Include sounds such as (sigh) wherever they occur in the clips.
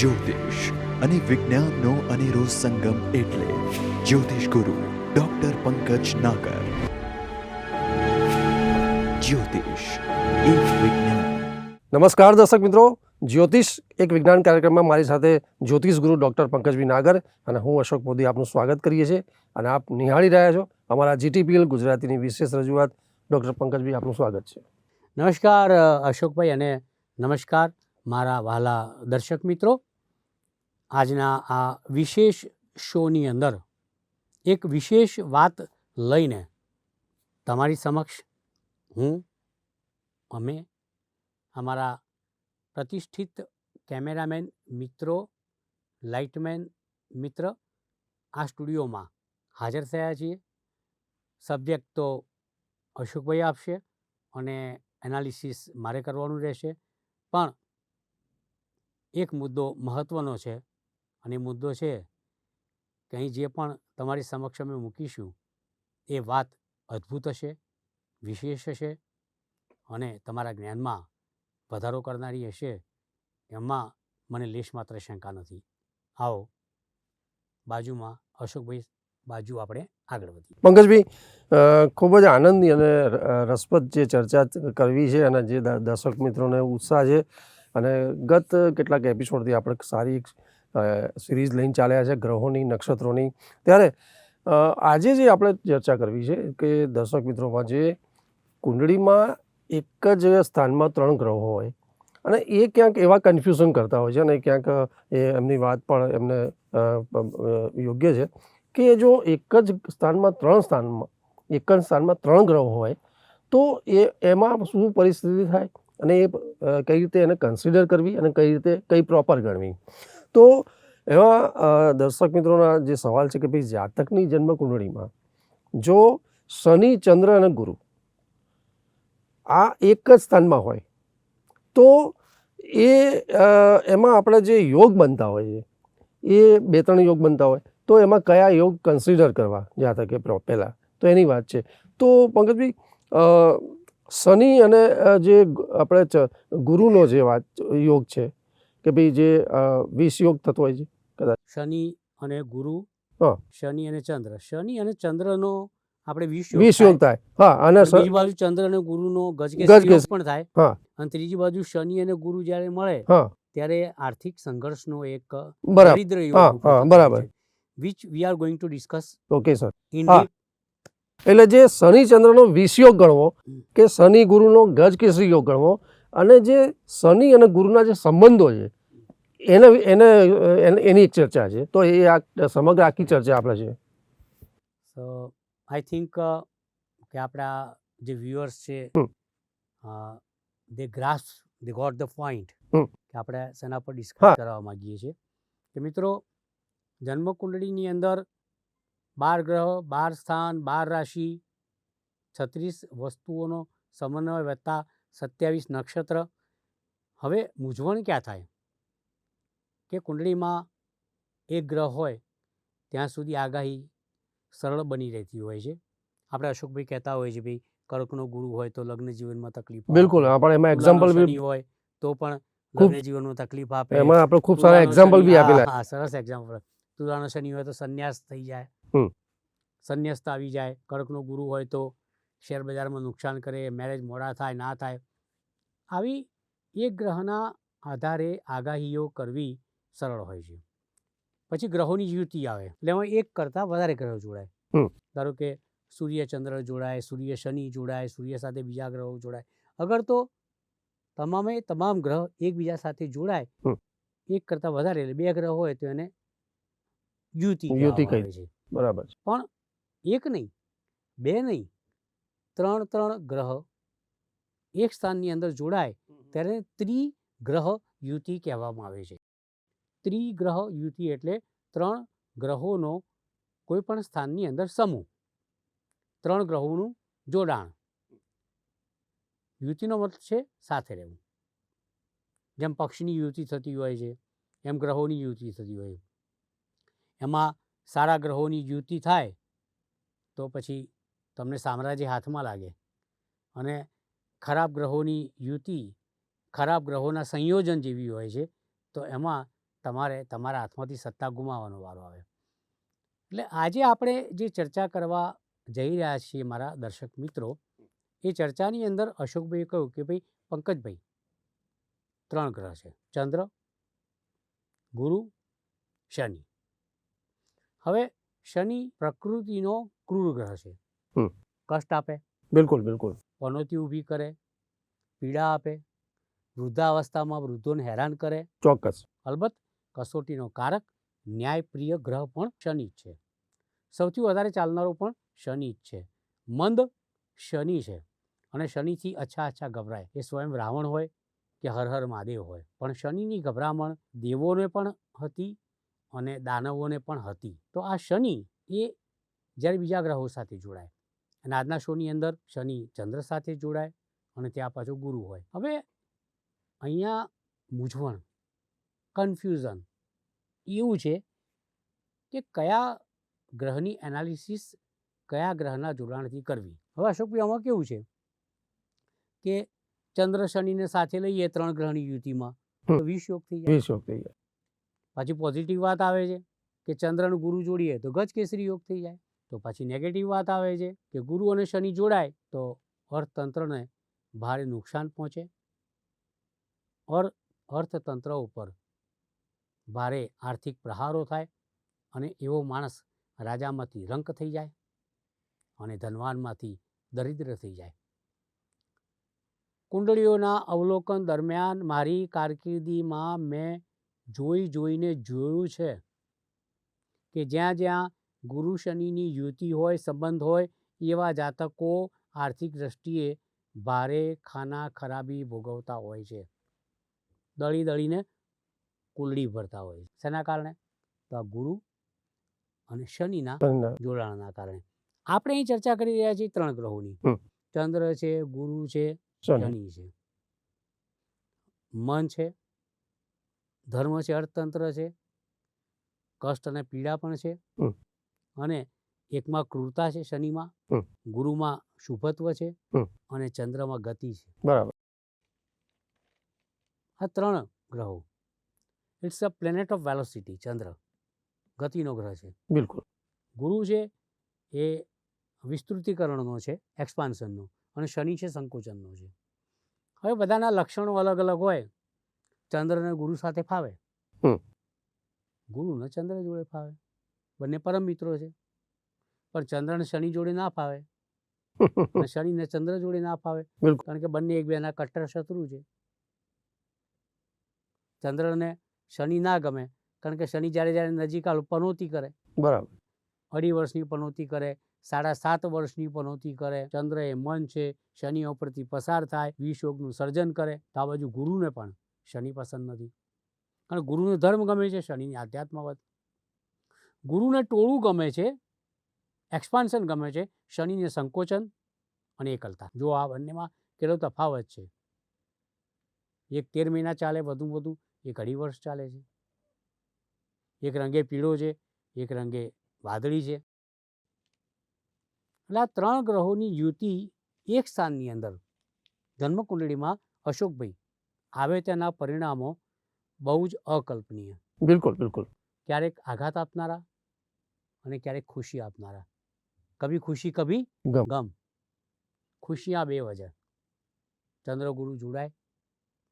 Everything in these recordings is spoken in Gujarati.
જ્યોતિષ અને વિજ્ઞાનનો અનેરો સંગમ એટલે જ્યોતિષ ગુરુ ડોક્ટર પંકજ નાગર. જ્યોતિષ એક વિજ્ઞાન. નમસ્કાર દર્શક મિત્રો જ્યોતિષ એક વિજ્ઞાન કાર્યક્રમમાં મારી સાથે જ્યોતિષ ગુરુ ડૉક્ટર પંકજભાઈ નાગર અને હું અશોક મોદી આપનું સ્વાગત કરીએ છીએ અને આપ નિહાળી રહ્યા છો અમારા જીટીપીએલ ગુજરાતીની વિશેષ રજૂઆત. ડૉક્ટર પંકજભાઈ આપનું સ્વાગત છે. નમસ્કાર અશોકભાઈ અને નમસ્કાર. મારા વહાલા દર્શક મિત્રો, આજના આ વિશેષ શોની અંદર એક વિશેષ વાત લઈને તમારી સમક્ષ હું, અમે, અમારા પ્રતિષ્ઠિત કેમેરામેન મિત્રો, લાઇટમેન મિત્ર આ સ્ટુડિયોમાં હાજર થયા છીએ. સબ્જેક્ટ તો અશોકભાઈ આપશે અને એનાલિસિસ મારે કરવાનું રહેશે. પણ એક મુદ્દો મહત્ત્વનો છે અને મુદ્દો છે કે અહીં જે પણ તમારી સમક્ષ અમે મૂકીશું, એ વાત અદ્ભુત હશે, વિશેષ હશે અને તમારા જ્ઞાનમાં વધારો કરનારી હશે એમાં મને લેશ માત્ર શંકા નથી. આવો, બાજુમાં અશોકભાઈ, બાજુ આપણે આગળ વધીએ. પંકજભાઈ ખૂબ જ આનંદની અને રસપ્રદ જે ચર્ચા કરવી છે અને જે દર્શક મિત્રોને ઉત્સાહ છે અને ગત કેટલાક એપિસોડથી આપણે સારી એક સિરીઝ લઈને ચાલ્યા છે, ગ્રહોની, નક્ષત્રોની. ત્યારે આજે જે આપણે ચર્ચા કરવી છે કે દર્શક મિત્રોમાં જે કુંડળીમાં એક જ સ્થાનમાં ત્રણ ગ્રહો હોય અને એ ક્યાંક એવા કન્ફ્યુઝન કરતા હોય છે અને ક્યાંક, એ એમની વાત પણ એમને યોગ્ય છે કે જો એક જ સ્થાનમાં ત્રણ સ્થાનમાં, એક જ સ્થાનમાં ત્રણ ગ્રહો હોય તો એ, એમાં શું પરિસ્થિતિ થાય? અને એ કઈ રીતે એને કન્સિડર કરવી અને કઈ રીતે, કઈ પ્રોપર ગણવી. તો એવા દર્શક મિત્રોના જે સવાલ છે કે ભાઈ જાતકની જન્મકુંડળીમાં જો શનિ, ચંદ્ર અને ગુરુ આ એક જ સ્થાનમાં હોય, તો એ એમાં આપણે જે યોગ બનતા હોય છે, એ બે ત્રણ યોગ બનતા હોય, તો એમાં કયા યોગ કન્સિડર કરવા જ્યાં તકે પહેલાં? તો એની વાત છે. તો પંકજભાઈ શનિ અને જે આપણે ગુરુનો જે વાત યોગ છે કે ભાઈ જે વીસ યોગ થતો હોય છે શનિ અને ગુરુ શનિ અને ચંદ્ર. શનિ અને ચંદ્રનો આપણે વીસ વીસ યોગ થાય. હા અને બીજી બાજુ ચંદ્ર અને ગુરુનો ગજકેસરી. પણ થાય. હા. અને ત્રીજી બાજુ શનિ અને ગુરુ જ્યારે મળે હા. ત્યારે આર્થિક સંઘર્ષનો એક બરાબર. બરાબર. Which we are going to discuss okay sir in. એટલે જે શનિ ચંદ્રનો વિષયોગ યોગ ગણવો કે શનિ ગુરુનો ગજ કેસરી યોગ ગણવો અને જે શનિ અને ગુરુના જે સંબંધો છે એને એને એને- એક ચર્ચા છે તો એ આ સમગ્ર આખી ચર્ચા આપણે છે સો આઈ થિંક કે આપણા જે વ્યુઅર્સ છે. They grasp they got the point કે આપણે શેના પર ડિસ્કસ. કરવા માંગીએ છીએ કે મિત્રો જન્મકુંડળીની અંદર બાર ગ્રહ બાર સ્થાન બાર રાશિ. છત્રીસ વસ્તુઓનો સમન્વય વત્તા સત્યાવીસ નક્ષત્ર. હવે મૂંઝવણ ક્યાં થાય? કે કુંડળીમાં એક ગ્રહ હોય ત્યાં સુધી આગાહી સરળ બની રહેતી હોય છે. આપણે અશોકભાઈ કહેતા હોય છે ભાઈ કર્કનો ગુરુ હોય તો લગ્ન જીવનમાં તકલીફ બિલકુલ આપણે એમાં એક્ઝામ્પલ હોય તો પણ લગ્ન જીવનમાં તકલીફ આપે. એમાં આપણે ખૂબ સારા એક્ઝામ્પલ બી આપેલા. હા સરસ એક્ઝામ્પલ તુલાનો શનિ હોય તો સંન્યાસ થઈ જાય. સંન્યાસ્ત આવી જાય કડકનો ગુરુ હોય તો શેર બજારમાં નુકસાન કરે મેરેજ મોડા થાય ના થાય. આવી એક ગ્રહના આધારે આગાહીઓ કરવી સરળ હોય છે. પછી ગ્રહોની યુતિ આવે. એટલે એમાં એક કરતાં વધારે ગ્રહો જોડાય. ધારો કે સૂર્ય ચંદ્ર જોડાય સૂર્ય શનિ જોડાય સૂર્ય સાથે બીજા ગ્રહો જોડાય. અગર તો તમામે તમામ ગ્રહ એકબીજા સાથે જોડાય એક કરતાં વધારે એટલે બે ગ્રહ હોય તો એને યુતિ યુતિ કહે છે. બરાબર છે. પણ એક નહીં બે નહીં ત્રણ ત્રણ ગ્રહ એક સ્થાનની અંદર જોડાય ત્યારે ત્રિગ્રહ યુતિ કહેવામાં આવે છે. ત્રિગ્રહ યુતિ એટલે ત્રણ ગ્રહોનો કોઈ પણ સ્થાનની અંદર સમૂહ. ત્રણ ગ્રહોનું જોડાણ. યુતિનો મત છે સાથે રહેવું. જેમ પક્ષીની યુતિ થતી હોય છે એમ ગ્રહોની યુતિ થતી હોય. એમાં સારા ગ્રહોની યુતિ થાય, તો પછી તમને સામ્રાજ્ય હાથમાં લાગે. અને ખરાબ ગ્રહોની યુતિ, ખરાબ ગ્રહોના સંયોજન જેવી હોય છે, તો એમાં તમારે તમારા હાથમાંથી સત્તા ગુમાવવાનો વારો આવે. એટલે આજે આપણે જે ચર્ચા કરવા જઈ રહ્યા છીએ મારા દર્શક મિત્રો, એ ચર્ચાની અંદર અશોકભાઈએ કહ્યું કે ભાઈ, પંકજભાઈ, ત્રણ ગ્રહ છે. ચંદ્ર, ગુરુ, શનિ. હવે શનિ પ્રકૃતિનો ક્રૂર ગ્રહ છે. કષ્ટ આપે. બિલકુલ બિલકુલ. પનોતી ઊભી કરે પીડા આપે વૃદ્ધાવસ્થામાં વૃદ્ધોને હેરાન કરે. ચોક્કસ. અલબત્ત કસોટીનો કારક ન્યાયપ્રિય ગ્રહ પણ શનિ જ છે. સૌથી વધારે ચાલનારો પણ શનિ જ છે. મંદ શનિ છે અને શનિથી અચ્છા અચ્છા ગભરાય. એ સ્વયં રાવણ હોય કે હર હર મહાદેવ હોય. પણ શનિની ગભરામણ દેવોને પણ હતી અને દાનવોને પણ હતી. તો આ શનિ એ જ્યારે બીજા ગ્રહો સાથે જોડાય અને આજના શોની અંદર શનિ ચંદ્ર સાથે જોડાય અને ત્યાં પાછો ગુરુ હોય. હવે અહીંયા મૂંઝવણ કન્ફ્યુઝન એવું છે કે કયા ગ્રહની એનાલિસિસ કયા ગ્રહના જોડાણથી કરવી. હવે અશોકભાઈ આમાં કેવું છે કે ચંદ્ર શનિને સાથે લઈએ ત્રણ ગ્રહની યુતિમાં વીસ યોગ થઈ જાય વીસ યોગ થઈ જાય પાછી પોઝિટિવ વાત આવે છે કે ચંદ્રનું ગુરુ જોડીએ તો ગજ કેસરી યોગ થઈ જાય. તો પાછી નેગેટિવ વાત આવે છે કે ગુરુ અને શનિ જોડાય તો અર્થતંત્રને ભારે નુકસાન પહોંચે. ઓર અર્થતંત્ર ઉપર ભારે આર્થિક પ્રહારો થાય અને એવો માણસ રાજામાંથી રંક થઈ જાય અને ધનવાનમાંથી દરિદ્ર થઈ જાય. કુંડળીઓના અવલોકન દરમિયાન મારી કારકિર્દીમાં મેં જોઈ જોઈને જોયું છે કે જ્યાં જ્યાં ગુરુ શનિની યુતિ હોય સંબંધ હોય એવા જાતકો આર્થિક દ્રષ્ટિએ ભારે ખાના ખરાબી ભોગવતા હોય છે. દળી દળીને કુલડી ભરતા હોય છે. શેના કારણે? તો આ ગુરુ અને શનિના જોડાણના કારણે. આપણે અહીં ચર્ચા કરી રહ્યા છીએ ત્રણ ગ્રહોની. ચંદ્ર છે ગુરુ છે શનિ છે. મન છે ધર્મ છે અર્થતંત્ર છે કષ્ટ અને પીડા પણ છે અને એકમાં ક્રૂરતા છે શનિમાં ગુરુમાં શુભત્વ છે અને ચંદ્રમાં ગતિ છે. બરાબર. આ ત્રણ ગ્રહો. It's a planet of velocity ચંદ્ર. ગતિનો ગ્રહ છે. બિલકુલ. ગુરુ છે એ વિસ્તૃતિકરણનો છે એક્સપાન્શનનો અને શનિ છે સંકોચનનો છે. હવે બધાના લક્ષણો અલગ અલગ હોય. ચંદ્ર અને ગુરુ સાથે ફાવે. ગુરુ ને ચંદ્ર જોડે ફાવે. બંને પરમ મિત્રો છે. પણ ચંદ્ર અને શનિ જોડે ના ફાવે. (laughs) શનિ ને ચંદ્ર જોડે ના ફાવે. કારણ કે બંને એકબીજાના કટ્ટર શત્રુ છે. ચંદ્રને શનિ ના ગમે. કારણ કે શનિ જ્યારે જ્યારે નજીક આવે પનોતી કરે. બરાબર. અઢી વર્ષની પનોતી કરે સાડા સાત વર્ષની પનોતી કરે. ચંદ્ર એ મન છે. શનિ ઉપરથી પસાર થાય. વિષયોગનું સર્જન કરે. તો આ બાજુ ગુરુને પણ શનિ પસંદ નથી. અને ગુરુને ધર્મ ગમે છે, શનિની આધ્યાત્મવાદ ગુરુને ટોળું ગમે છે એક્સપાન્શન ગમે છે, શનિને સંકોચન અને એકલતા. જો આ બંનેમાં કેટલો તફાવત છે. એક તેર મહિના ચાલે વધુ વધુ, એક અઢી વર્ષ ચાલે છે. એક રંગે પીળો છે, એક રંગે વાદળી છે. એટલે આ ત્રણ ગ્રહોની યુતિ એક સ્થાનની અંદર. જન્મકુંડળીમાં અશોકભાઈ આવે તેના પરિણામો બહુ જ અકલ્પનીય. બિલકુલ બિલકુલ. ક્યારેક આઘાત આપનારા અને ક્યારેક ખુશી આપનારા. કભી ખુશી કભી ગમ. ગમ. બે વજન ચંદ્રગુરુ જોડાય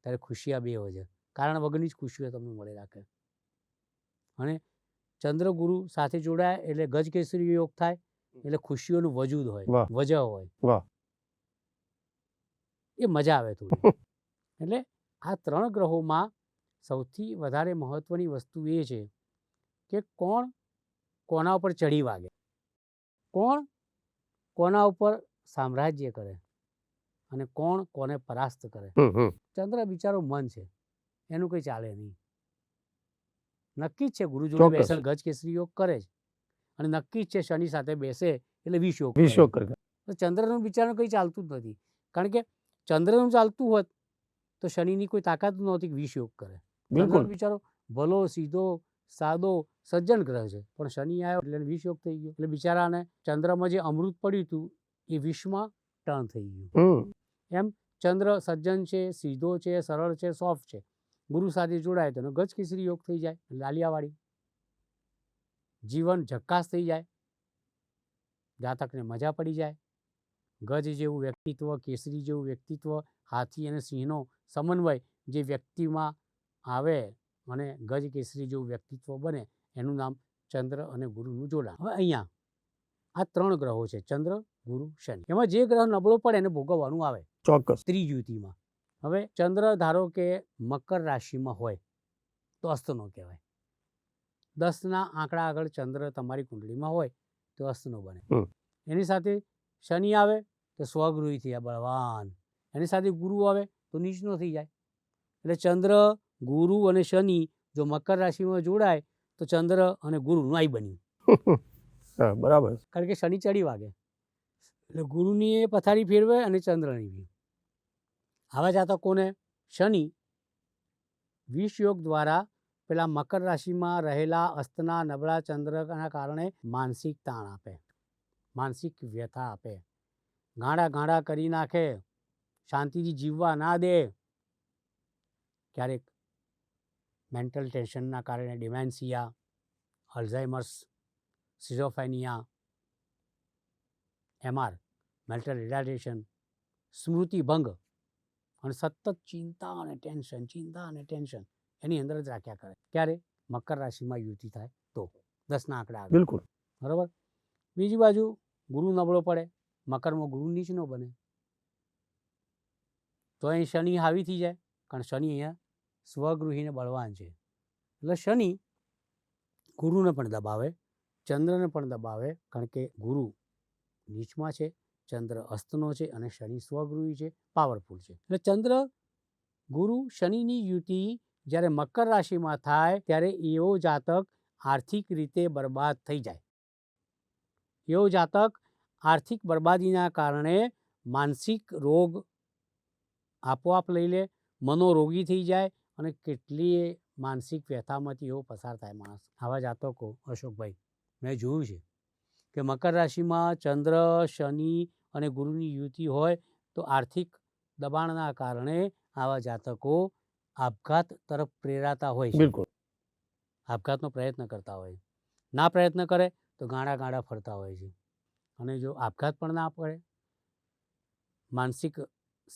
ત્યારે ખુશી બે વજન કારણ વગરની જ ખુશીઓ તમને મળે રાખે. અને ચંદ્ર ગુરુ સાથે જોડાય એટલે ગજ કેસરી યોગ થાય એટલે ખુશીઓનું વજૂદ હોય વજ વજહ હોય. એ મજા આવે થોડી. (laughs) એટલે આ ત્રણ ગ્રહોમાં સૌથી વધારે મહત્વની વસ્તુ એ છે કે કોણ કોના ઉપર ચડી વાગે. કોણ કોના ઉપર સામ્રાજ્ય કરે અને કોણ કોને પરાસ્ત કરે. ચંદ્ર બિચારો મન છે એનું કંઈ ચાલે નહીં. નક્કી જ છે ગુરુજીનો બેસણ ગજ કેસરી યોગ કરે જ અને નક્કી જ છે શનિ સાથે બેસે એટલે વિષ યોગ કરે. યોગ કરે. તો ચંદ્રનું બિચારનું કંઈ ચાલતું જ નથી. કારણ કે ચંદ્રનું ચાલતું હોત તો શનિની કોઈ તાકાત નહોતી વિષ યોગ કરે. બિલકુલ. વિચારો ભલો સીધો સાદો સજ્જન ગ્રહ છે. પણ શનિ આવ્યો એટલે વિષ યોગ થઈ ગયો. એટલે બિચારાને ચંદ્રમાં જે અમૃત પડ્યું હતું એ વિષમાં ટર્ન થઈ ગયું. એમ ચંદ્ર સજ્જન છે સીધો છે સરળ છે સોફ્ટ છે. ગુરુ સાથે જોડાય તો ગજ કેસરી યોગ થઈ જાય લાલિયાવાળી જીવન ઝક્કાસ થઈ જાય. જાતકને મજા પડી જાય. ગજ જેવું વ્યક્તિત્વ કેસરી જેવું વ્યક્તિત્વ હાથી અને સિંહનો સમન્વય જે વ્યક્તિમાં આવે અને ગજ કેસરી જેવું વ્યક્તિત્વ બને એનું નામ ચંદ્ર અને ગુરુનું જોડાણ. હવે અહીંયા આ ત્રણ ગ્રહો છે ચંદ્ર ગુરુ શનિ. એમાં જે ગ્રહ નબળો પડે એને ભોગવવાનું આવે. ચોક્કસ. ત્રિજ્યુતિમાં હવે ચંદ્ર ધારો કે મકર રાશિમાં હોય તો અસ્તનો કહેવાય. દસના આંકડા આગળ ચંદ્ર તમારી કુંડળીમાં હોય તો અસ્તનો બને. એની સાથે શનિ આવે તો સ્વગૃહી થયા બળવાન એની સાથે ગુરુ આવે તો નીચનો થઈ જાય. એટલે ચંદ્ર ગુરુ અને શનિ જો મકર રાશિમાં જોડાય તો ચંદ્ર અને ગુરુ આઈ બન્યું. (laughs) બરાબર. કારણ કે શનિ ચડી વાગે. એટલે ગુરુની એ પથારી ફેરવે અને ચંદ્રની બી. આવા જાતકોને શનિ. વિષ યોગ દ્વારા પેલા મકર રાશિમાં રહેલા અસ્તના નબળા ચંદ્રના કારણે માનસિક તાણ આપે. માનસિક વ્યથા આપે. ગાંડા ગાંડા કરી નાખે. શાંતિથી જીવવા ના દે. ક્યારેક મેન્ટલ ટેન્શનના કારણે dementia Alzheimer's schizophrenia MR mental retardation સ્મૃતિભંગ અને સતત ચિંતા અને ટેન્શન ચિંતા અને ટેન્શન એની અંદર જ રાખ્યા કરે. ક્યારે? મકર રાશિમાં યુતિ થાય તો. દસના આંકડા બિલકુલ. બરાબર? બીજી બાજુ ગુરુ નબળો પડે. મકરમાં ગુરુ નીચનો બને. તો અહીં શનિ હાવી થઈ જાય, કારણ શનિ અહીંયા સ્વગૃહીને બળવાન છે. એટલે શનિ ગુરુને પણ દબાવે, ચંદ્રને પણ દબાવે, કારણ કે ગુરુ નીચમાં છે, ચંદ્ર અસ્તનો છે અને શનિ સ્વગૃહી છે, પાવરફુલ છે. એટલે ચંદ્ર, ગુરુ, શનિની યુતિ જ્યારે મકર રાશિમાં થાય ત્યારે એવો જાતક આર્થિક રીતે બરબાદ થઈ જાય. એવો જાતક આર્થિક બરબાદીના કારણે માનસિક રોગ આપોઆપ લઈ લે મનોરોગી થઈ જાય અને કેટલીય માનસિક વ્યથામાંથી એવો પસાર થાય માણસ. આવા જાતકો અશોકભાઈ મેં જોયું છે કે મકર રાશિમાં ચંદ્ર શનિ અને ગુરુની યુતિ હોય તો આર્થિક દબાણના કારણે આવા જાતકો આપઘાત તરફ પ્રેરાતા હોય છે. બિલકુલ. આપઘાતનો પ્રયત્ન કરતા હોય. ના પ્રયત્ન કરે તો ગાડા ગાંડા ફરતા હોય છે. અને જો આપઘાત પણ ના પડે માનસિક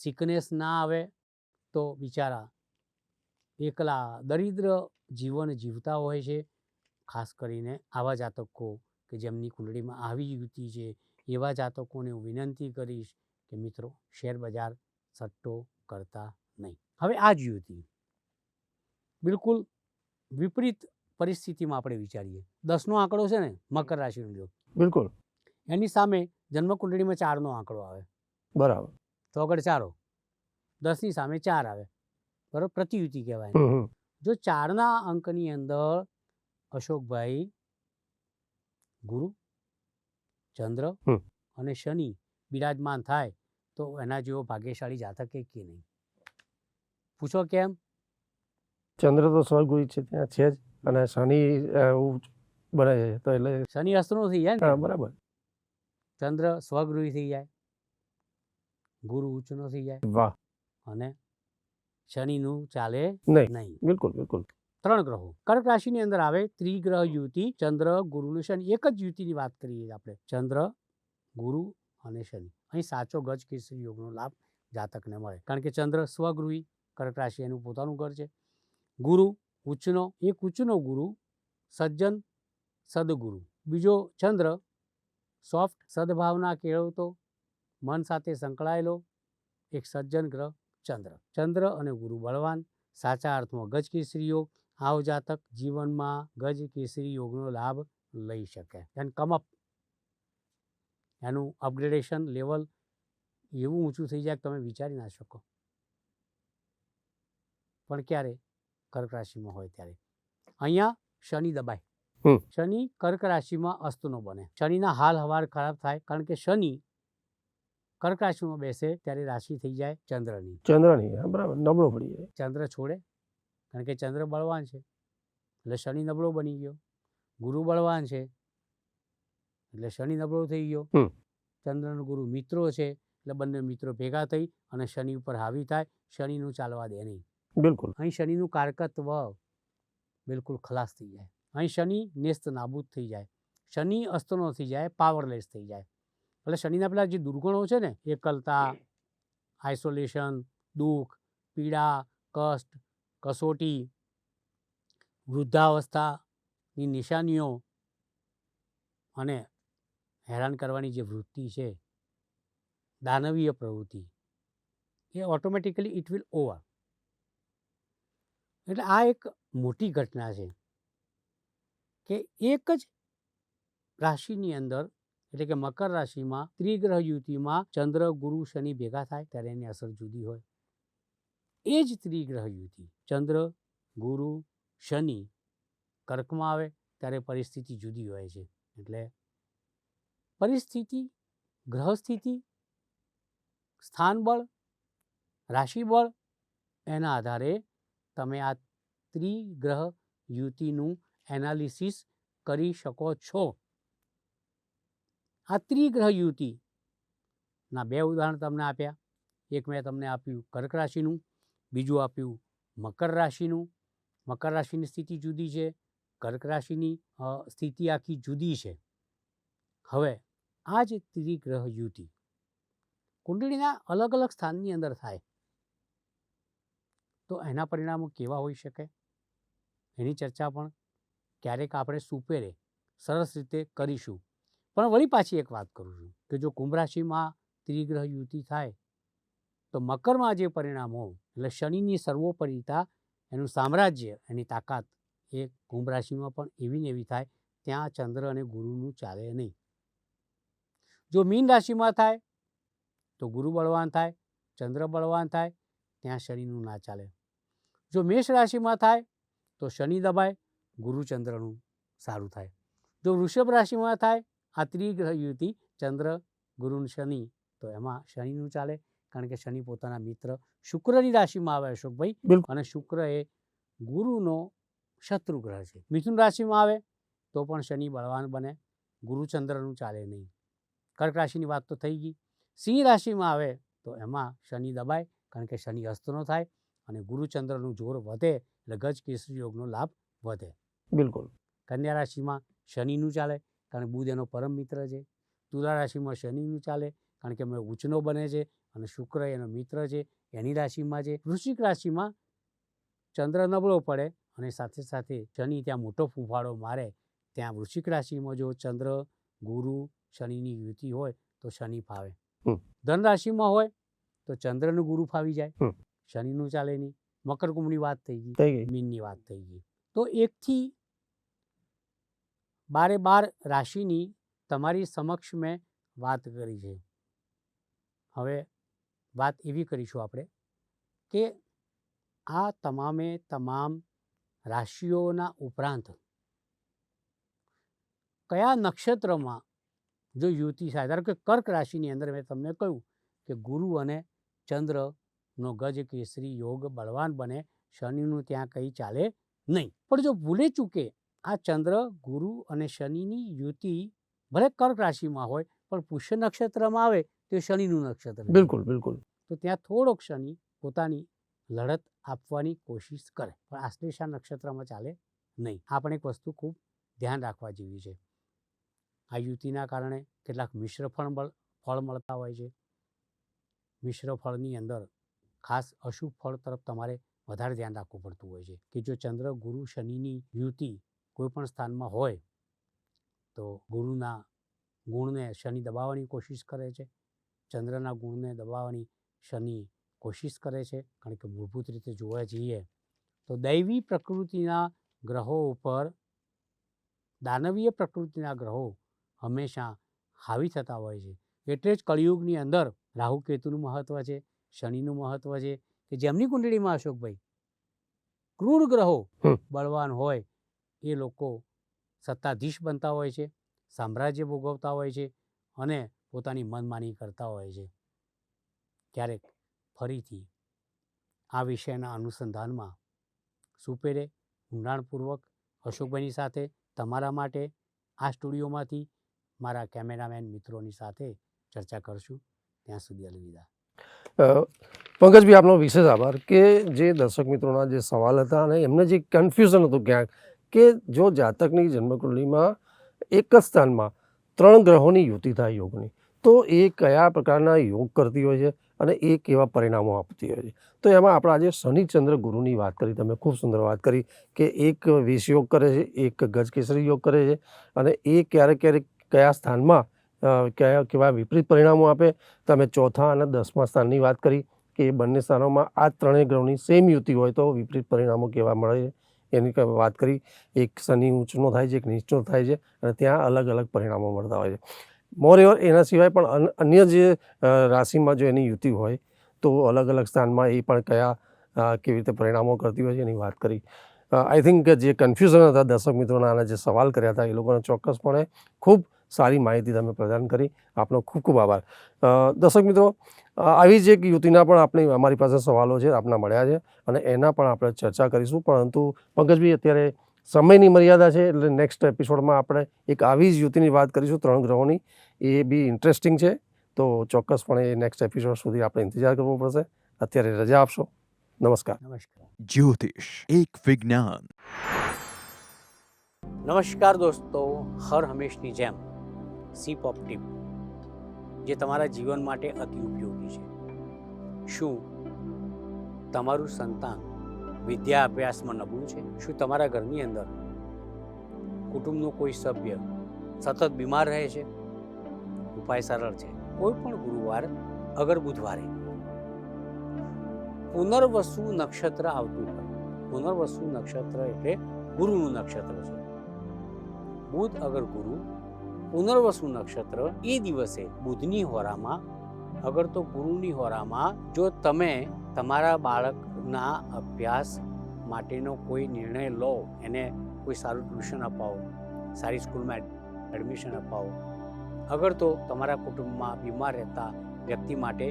સિકનેસ ના આવે તો બિચારા એકલા દરિદ્ર જીવન જીવતા હોય છે. ખાસ કરીને આવા જાતકો કે જેમની કુંડળીમાં આવી યુતિ છે એવા જાતકોને હું વિનંતી કરીશ કે મિત્રો શેર બજાર સટ્ટો કરતા નહીં. હવે આ જ યુતિ બિલકુલ વિપરીત પરિસ્થિતિમાં આપણે વિચારીએ. દસનો આંકડો છે ને મકર રાશિનો લ્યો બિલકુલ. એની સામે જન્મકુંડળીમાં ચારનો આંકડો આવે. બરાબર. તો આગળ ચારો. દસની સામે ચાર આવે. બરાબર? પ્રતિયુતિ કહેવાય. જો ચારના અંકની અંદર અશોકભાઈ ગુરુ ચંદ્ર અને શનિ બિરાજમાન થાય તો એના જેવો ભાગ્યશાળી જાતક કે કે નહીં? પૂછો કેમ? ચંદ્ર તો સ્વર્ગુઈ છે ત્યાં છે જ. અને શનિ એવું બને છે તો એટલે શનિ અસ્ત્રો થઈ જાય ને? બરાબર. ચંદ્ર સ્વગૃહી થઈ જાય. ગુરુ ઉચ્ચનો થઈ જાય. વાહ. અને શનિનું ચાલે નહીં. નહીં. બિલકુલ બિલકુલ. ત્રણ ગ્રહો. કર્ક રાશિની અંદર આવે ત્રિગ્રહ યુતિ ચંદ્ર ગુરુ અને શનિ. એક જ યુતિની વાત કરીએ આપણે. ચંદ્ર ગુરુ અને શનિ. અહીં સાચો ગજ કેસરી યોગનો લાભ જાતકને મળે. કારણ કે ચંદ્ર સ્વગૃહી કર્ક રાશિ એનું પોતાનું ઘર છે. ગુરુ ઉચ્ચનો એક ઉચ્ચનો ગુરુ સજ્જન સદગુરુ. બીજો ચંદ્ર સોફ્ટ સદભાવના કેળવતો મન સાથે સંકળાયેલો એક સજ્જન ગ્રહ ચંદ્ર. ચંદ્ર અને ગુરુ બળવાન સાચા અર્થમાં ગજ કેસરી યોગ આવ જાતક જીવનમાં ગજ કેસરી યોગનો લાભ લઈ શકે. એન્ડ કમઅપ એનું અપગ્રેડેશન લેવલ એવું ઊંચું થઈ જાય કે તમે વિચારી ના શકો. પણ ક્યારે? કર્ક રાશિમાં હોય ત્યારે. અહીંયા શનિ દબાય. શનિ કર્ક રાશિમાં અસ્તનો બને. શનિના હાલ હવાર ખરાબ થાય કારણ કે શનિ કર્ક રાશિમાં બેસે ત્યારે રાશિ થઈ જાય ચંદ્રની. ચંદ્રની બરાબર નબળો પડી જાય. ચંદ્ર છોડે કારણ કે ચંદ્ર બળવાન છે. એટલે શનિ નબળો બની ગયો ગુરુ બળવાન છે. એટલે શનિ નબળો થઈ ગયો. ચંદ્રનો ગુરુ મિત્રો છે એટલે બંને મિત્રો ભેગા થઈ અને શનિ ઉપર હાવી થાય શનિનું ચાલવા દે નહીં. બિલકુલ. અહીં શનિનું કારકત્વ બિલકુલ ખલાસ થઈ જાય. અહીં શનિ નેસ્ત નાબૂદ થઈ જાય. શનિ અસ્તનો થઈ જાય પાવરલેસ થઈ જાય. એટલે શનિના પેલા જે દુર્ગુણો છે ને એકલતા આઇસોલેશન દુઃખ પીડા કષ્ટ કસોટી વૃદ્ધાવસ્થાની નિશાનીઓ અને હેરાન કરવાની જે વૃત્તિ છે દાનવીય પ્રવૃત્તિ એ ઓટોમેટિકલી ઇટ વિલ ઓવર એટલે આ એક મોટી ઘટના છે કે એક જ રાશિની અંદર એટલે કે મકર રાશિમાં ત્રિગ્રહ યુતિમાં ચંદ્ર, ગુરુ, શનિ ભેગા થાય ત્યારે એની અસર જુદી હોય. એ જ ત્રિગ્રહ યુતિ, ચંદ્ર, ગુરુ, શનિ કર્કમાં આવે ત્યારે પરિસ્થિતિ જુદી હોય છે. એટલે પરિસ્થિતિ ગ્રહ સ્થિતિ રાશિબળ બળ એના આધારે તમે આ ત્રિગ્રહ યુતિનું એનાલિસિસ કરી શકો છો. આ ત્રિગ્રહ યુતિના બે ઉદાહરણ તમને આપ્યા. એક મેં તમને આપ્યું કર્ક રાશિનું, બીજું આપ્યું મકર રાશિનું. મકર રાશિની સ્થિતિ જુદી છે, કર્ક રાશિની સ્થિતિ આખી જુદી છે. હવે આ જ ત્રિગ્રહ યુતિ. કુંડળીના અલગ અલગ સ્થાનની અંદર થાય. તો એના પરિણામો કેવા હોઈ શકે? એની ચર્ચા પણ ક્યારેક આપણે સુપેરે સરસ રીતે કરીશું. પણ વળી પાછી એક વાત કરું છું કે જો કુંભ રાશિમાં ત્રિગ્રહ યુતિ થાય, તો મકરમાં જે પરિણામો એટલે શનિની સર્વોપરિતા, એનું સામ્રાજ્ય, એની તાકાત એ કુંભ રાશિમાં પણ એવી ને એવી થાય, ત્યાં ચંદ્ર અને ગુરુનું ચાલે નહીં. જો મીન રાશિમાં થાય, તો ગુરુ બળવાન થાય, ચંદ્ર બળવાન થાય, ત્યાં શનિનું ના ચાલે. જો મેષ રાશિમાં થાય, તો શનિ દબાય, ગુરુ ચંદ્રનું સારું થાય. જો વૃષભ રાશિમાં થાય આ ત્રિગ્રહ યુતિ ચંદ્ર ગુરુ શનિ. તો એમાં શનિનું ચાલે કારણ કે શનિ પોતાના મિત્ર શુક્રની રાશિમાં આવે અશોકભાઈ. બિલકુલ. અને શુક્ર એ ગુરુનો શત્રુ ગ્રહ છે. મિથુન રાશિમાં આવે તો પણ શનિ બળવાન બને. ગુરુચંદ્રનું ચાલે નહીં. કર્ક રાશિની વાત તો થઈ ગઈ. સિંહ રાશિમાં આવે તો એમાં શનિ દબાય કારણ કે શનિ અસ્તનો થાય અને ગુરુચંદ્રનું જોર વધે એટલે ગજ કેસરી યોગનો લાભ વધે. બિલકુલ. કન્યા રાશિમાં શનિનું ચાલે કારણ કે બુધ એનો પરમ મિત્ર છે. તુલા રાશિમાં શનિનું ચાલે કારણ કે એમાં ઉચનો બને છે અને શુક્ર એનો મિત્ર છે. એની રાશિમાં છે. વૃશ્ચિક રાશિમાં ચંદ્ર નબળો પડે અને સાથે સાથે શનિ ત્યાં મોટો ફૂંફાળો મારે. ત્યાં વૃશ્ચિક રાશિમાં જો ચંદ્ર ગુરુ શનિની યુતિ હોય તો શનિ ફાવે. ધન રાશિમાં હોય તો ચંદ્રનું ગુરુ ફાવી જાય. શનિનું ચાલે નહીં. મકર કુંભની વાત થઈ ગઈ. થઈ ગઈ. મીનની વાત થઈ ગઈ. તો એકથી બારે બાર રાશિની તમારી સમક્ષ મેં વાત કરી છે. હવે વાત એવી કરીશું આપણે કે આ તમામે તમામ રાશિઓના ઉપરાંત કયા નક્ષત્રમાં જો યુતિ થાય, ધારો કે કર્ક રાશિની અંદર મેં તમને કહ્યું કે ગુરુ અને ચંદ્રનો ગજ કેસરી યોગ બળવાન બને, શનિનું ત્યાં કંઈ ચાલે નહીં. પણ જો ભૂલે ચૂકે આ ચંદ્ર ગુરુ અને શનિની યુતિ ભલે કર્ક રાશિમાં હોય પણ પુષ્ય નક્ષત્રમાં આવે તો શનિનું નક્ષત્ર બિલકુલ બિલકુલ. તો ત્યાં થોડોક શનિ પોતાની લડત આપવાની કોશિશ કરે પણ આશ્લેષા નક્ષત્રમાં ચાલે નહીં. આ પણ એક વસ્તુ ખૂબ ધ્યાન રાખવા જેવી છે. આ યુતિના કારણે કેટલાક મિશ્ર ફળ મળ ફળ મળતા હોય છે. મિશ્ર ફળની અંદર ખાસ અશુભ ફળ તરફ તમારે વધારે ધ્યાન રાખવું પડતું હોય છે કે જો ચંદ્ર ગુરુ શનિની યુતિ કોઈ પણ સ્થાનમાં હોય તો ગુરુના ગુણને શનિ દબાવવાની કોશિશ કરે છે. ચંદ્રના ગુણને દબાવવાની શનિ કોશિશ કરે છે. કારણ કે મૂળભૂત રીતે જોવા જઈએ તો દૈવી પ્રકૃતિના ગ્રહો ઉપર દાનવીય પ્રકૃતિના ગ્રહો હંમેશા હાવી થતા હોય છે. એટલે જ કળિયુગની અંદર રાહુ કેતુનું મહત્ત્વ છે શનિનું મહત્ત્વ છે કે જેમની કુંડળીમાં અશોકભાઈ ક્રૂર ગ્રહો બળવાન હોય એ લોકો સત્તાધીશ બનતા હોય છે, સામ્રાજ્ય ભોગવતા હોય છે અને પોતાની મનમાની કરતા હોય છે. ક્યારેક ફરીથી આ વિષયના અનુસંધાનમાં સુપેરે ઊંડાણપૂર્વક અશોકભાઈની સાથે તમારા માટે આ સ્ટુડિયોમાંથી મારા કેમેરામેન મિત્રોની સાથે ચર્ચા કરશું. ત્યાં સુધી અલવિદા. પંકજભાઈ આપનો વિશેષ આભાર કે જે દર્શક મિત્રોના જે સવાલ હતા અને એમને જે કન્ફ્યુઝન હતું ક્યાંક કે જો જાતકની જન્મકુંડલીમાં એક જ સ્થાનમાં ત્રણ ગ્રહોની યુતિ થાય યોગની, તો એ કયા પ્રકારના યોગ કરતી હોય છે અને એ કેવા પરિણામો આપતી હોય છે. તો એમાં આપણે આજે શનિચંદ્ર ગુરુની વાત કરી, તમે ખૂબ સુંદર વાત કરી કે એક વિષ યોગ કરે છે, એક ગજકેસરી યોગ કરે છે અને એ ક્યારેક ક્યારેક કયા સ્થાનમાં કયા કેવા વિપરીત પરિણામો આપે. તમે ચોથા અને દસમા સ્થાનની વાત કરી કે એ બંને સ્થાનોમાં આ ત્રણેય ગ્રહોની સેમ યુતિ હોય તો વિપરીત પરિણામો કેવા મળે છે. એની વાત કરી, એક શનિ ઊંચનો થાય છે, એક નીચનો થાય છે, અને ત્યાં અલગ અલગ પરિણામો મળતા હોય છે. મોરએવર એના સિવાય પણ અન- અન્ય જે રાશિમાં જો એની યુતિ હોય, તો અલગ અલગ સ્થાનમાં એ પણ કયા કેવી રીતે પરિણામો કરતી હોય છે એની વાત કરી. આઈ થિંક જે કન્ફ્યુઝન હતા દર્શક મિત્રોના આના જે સવાલ કર્યા હતા, એ લોકોને ચોક્કસપણે ખૂબ સારી માહિતી તમે પ્રદાન કરી. આપનો ખૂબ ખૂબ આભાર. દર્શક મિત્રો આવી જ એક યુતિના પણ આપણે અમારી પાસે સવાલો છે આપના મળ્યા છે અને એના પણ આપણે ચર્ચા કરીશું. પરંતુ પંકજભાઈ અત્યારે સમયની મર્યાદા છે એટલે નેક્સ્ટ એપિસોડમાં આપણે એક આવી જ યુતિની વાત કરીશું ત્રણ ગ્રહોની. એ બી ઇન્ટરેસ્ટિંગ છે. તો ચોક્કસપણે એ નેક્સ્ટ એપિસોડ સુધી આપણે ઇંતજાર કરવો પડશે. અત્યારે રજા આપશો. નમસ્કાર. નમસ્કાર. જ્યોતિષ એક વિજ્ઞાન. નમસ્કાર દોસ્તો. હર હંમેશની જેમ. સી ઓફ ટીપ જે તમારા જીવન માટે અતિ ઉપયોગી છે. શું તમારું સંતાન વિદ્યા અભ્યાસમાં નબળું છે? શું તમારા ઘરની અંદર કુટુંબનો કોઈ સભ્ય સતત બીમાર રહે છે? ઉપાય સરળ છે. કોઈ પણ ગુરુવાર, અગર બુધવારે પુનર્વસુ નક્ષત્ર આવતું હોય. પુનર્વસુ નક્ષત્ર એટલે ગુરુનું નક્ષત્ર છે. બુધ અગર ગુરુ પુનર્વસુ નક્ષત્ર એ દિવસે બુધની હોરામાં અગર તો ગુરુની હોરામાં, જો તમે તમારા બાળકના અભ્યાસ માટેનો કોઈ નિર્ણય લો, એને કોઈ સારું ટ્યુશન અપાવો, સારી સ્કૂલમાં એડમિશન અપાવો અગર તો તમારા કુટુંબમાં બીમાર રહેતા વ્યક્તિ માટે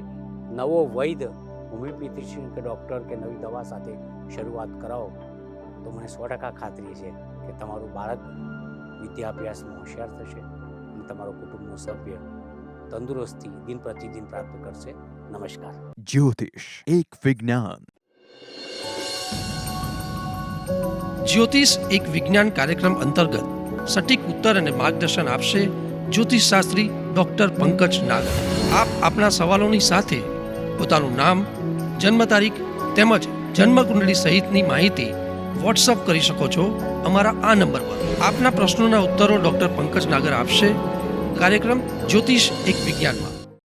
નવો વૈદ હોમિયોપેથિશિયન કે ડૉક્ટર કે નવી દવા સાથે શરૂઆત કરાવો, તો મને સો ટકા ખાતરી છે કે તમારું બાળક વિદ્યાભ્યાસમાં હોશિયાર થશે. તમારો કુટુંબનો સભ્ય તંદુરસ્તી દિન પ્રતિદિન પ્રાપ્ત કરશે. નમસ્કાર. જ્યોતિષ એક વિજ્ઞાન. જ્યોતિષ એક વિજ્ઞાન કાર્યક્રમ અંતર્ગત સટીક ઉત્તર અને માર્ગદર્શન આપશે જ્યોતિષ શાસ્ત્રી ડોક્ટર પંકજ નાગર આપ આપના સવાલોની સાથે પોતાનું નામ જન્મ તારીખ તેમજ જન્મ કુંડળી સહિતની માહિતી વોટ્સઅપ કરી શકો છો અમારા આ નંબર પર. આપના પ્રશ્નોના ઉત્તરો ડોક્ટર પંકજ નાગર આપશે. કાર્યક્રમ જ્યોતિષ એક વિજ્ઞાનમાં.